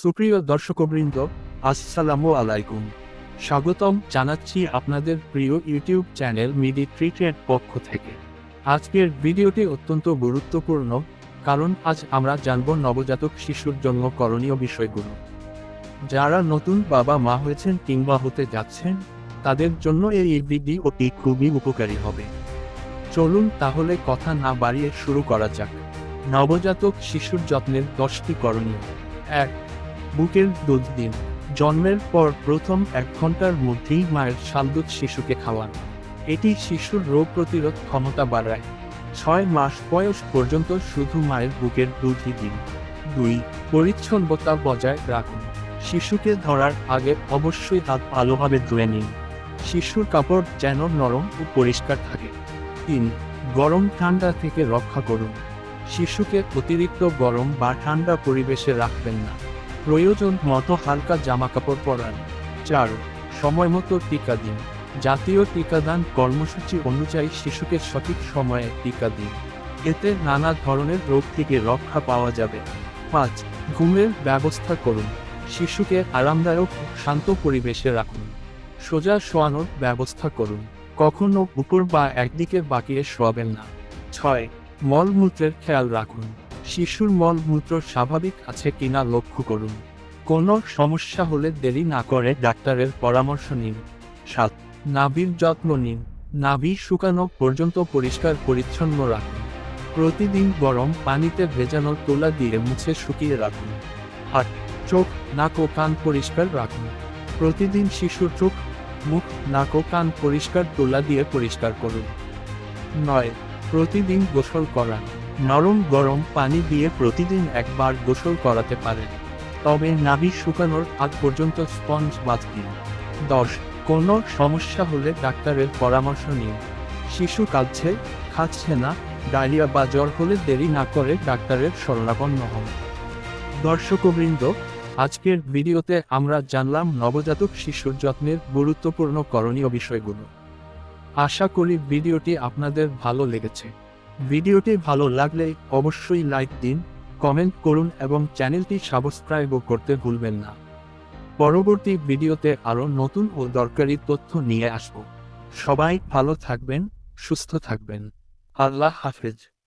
সুপ্রিয় দর্শকবৃন্দ, আসসালামু আলাইকুম। স্বাগতম জানাচ্ছি আপনাদের প্রিয় ইউটিউব চ্যানেল মিডি ট্রিটের পক্ষ থেকে। আজকের ভিডিওটি অত্যন্ত গুরুত্বপূর্ণ, কারণ আজ আমরা জানব নবজাতক শিশুর জন্য করণীয় বিষয়গুলো। যারা নতুন বাবা মা হয়েছেন কিংবা হতে যাচ্ছেন, তাদের জন্য এই ভিডিওটি খুবই উপকারী হবে। চলুন তাহলে কথা না বাড়িয়ে শুরু করা যাক। নবজাতক শিশুর যত্নের দশটি করণীয়। এক বুকের দুধ দিন। জন্মের পর প্রথম এক ঘণ্টার মধ্যেই মায়ের শালদুধ শিশুকে খাওয়ান। এটি শিশুর রোগ প্রতিরোধ ক্ষমতা বাড়ায়। ছয় মাস বয়স পর্যন্ত শুধু মায়ের বুকের দুধই দিন। দুই, পরিচ্ছন্নতা বজায় রাখুন। শিশুকে ধরার আগে অবশ্যই হাত ভালোভাবে ধুয়ে নিন। শিশুর কাপড় যেন নরম ও পরিষ্কার থাকে। তিন, গরম ঠান্ডা থেকে রক্ষা করুন। শিশুকে অতিরিক্ত গরম বা ঠান্ডা পরিবেশে রাখবেন না। প্রয়োজন মতো হালকা জামা কাপড় পরান। চার সময় মতো টিকা দিন। জাতীয় টিকাদান কর্মসূচি অনুযায়ী শিশুকে সঠিক সময়ে টিকা দিন। এতে নানা ধরনের রোগ থেকে রক্ষা পাওয়া যাবে। পাঁচ, ঘুমের ব্যবস্থা করুন। শিশুকে আরামদায়ক শান্ত পরিবেশে রাখুন। সোজা শোয়ানোর ব্যবস্থা করুন। কখনো উপর বা একদিকে বাকিয়ে শোয়াবেন না। ছয়, মলমূত্রের খেয়াল রাখুন। শিশুর মলমূত্র স্বাভাবিক আছে কিনা লক্ষ্য করুন। কোনো সমস্যা হলে দেরি না করে ডাক্তারের পরামর্শ নিন। সাত, নাভির যত্ন নিন। নাভি শুকানো পর্যন্ত পরিষ্কার পরিচ্ছন্ন রাখুন। প্রতিদিন গরম পানিতে ভেজানো তোলা দিয়ে মুছে শুকিয়ে রাখুন। হাত চোখ, নাক ও কান পরিষ্কার রাখুন। প্রতিদিন শিশুর চোখ, মুখ, নাক ও কান পরিষ্কার তোলা দিয়ে পরিষ্কার করুন। নয়, প্রতিদিন গোসল করান। নরম গরম পানি দিয়ে প্রতিদিন একবার গোসল করাতে পারেন তবে নাভি শুকানোর আগ পর্যন্ত স্পঞ্জ বাদ দিন দশ, কোনো সমস্যা হলে ডাক্তারের পরামর্শ নিন। শিশু কাঁদছে, খাচ্ছে না, ডায়রিয়া বা জ্বর হলে দেরি না করে ডাক্তারের শরণাপন্ন হন। দর্শকবৃন্দ, আজকের ভিডিওতে আমরা জানলাম নবজাতক শিশুর যত্নের গুরুত্বপূর্ণ করণীয় বিষয়গুলো। আশা করি ভিডিওটি আপনাদের ভালো লেগেছে। ভিডিওটি ভালো লাগলে অবশ্যই লাইক দিন, কমেন্ট করুন এবং চ্যানেলটি সাবস্ক্রাইবও করতে ভুলবেন না। পরবর্তী ভিডিওতে আরও নতুন ও দরকারি তথ্য নিয়ে আসব। সবাই ভালো থাকবেন, সুস্থ থাকবেন। আল্লাহ হাফেজ।